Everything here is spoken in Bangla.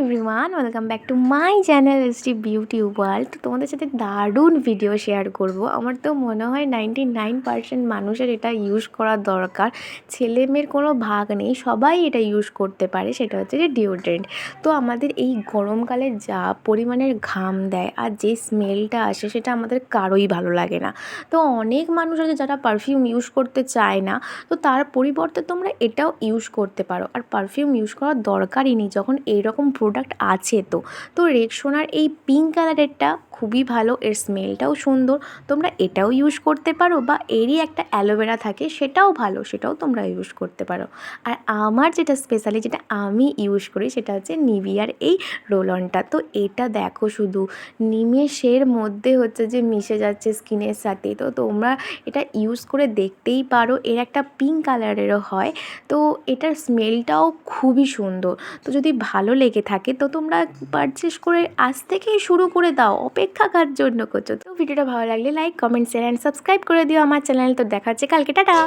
Everyone welcome back to my channel S T beauty world তো তোমাদের সাথে দারুণ ভিডিও শেয়ার করব। আমার তো মনে হয় নাইনটি নাইন পার্সেন্ট মানুষের এটা ইউজ করা দরকার। ছেলে মেয়ের কোনো ভাগ নেই, সবাই এটা ইউজ করতে পারে, সেটা হচ্ছে যে ডিওড্রেন্ট তো আমাদের এই গরমকালে যা পরিমাণের ঘাম দেয় আর যে স্মেলটা আসে, সেটা আমাদের কারোই ভালো লাগে না। তো অনেক মানুষ আছে যারা পারফিউম ইউজ করতে চায় না, তো তার পরিবর্তে তোমরা এটাও ইউজ করতে পারো। আর পারফিউম ইউজ করার দরকারই নেই, যখন এইরকম প্রোডাক্ট আছে তো। তো রেক্সোনার এই পিঙ্ক কালারেরটা খুবই ভালো, এর স্মেলটাও সুন্দর। তোমরা এটাও ইউজ করতে পারো বা এরই একটা অ্যালোভেরা থাকে সেটাও ভালো, সেটাও তোমরা ইউজ করতে পারো। আর আমার যেটা স্পেশালি যেটা আমি ইউজ করি সেটা হচ্ছে নিভিয়ার এই রোল অনটা তো এটা দেখো শুধু নিমেষের মধ্যে হচ্ছে যে মিশে যাচ্ছে স্কিনের সাথে। তো তোমরা এটা ইউজ করে দেখতেই পারো, এর একটা পিঙ্ক কালারেরও হয়। তো এটার স্মেলটাও খুবই সুন্দর। তো যদি ভালো লেগে থাকে তো তোমরা পারচেস করে আজ থেকেই শুরু করে দাও। অপেক্ষা কার জন্য করছ। তো ভিডিওটা ভালো লাগলে like comment share and subscribe করে দিও। আমার চ্যানেল তো দেখা হচ্ছে কালকে টাটা!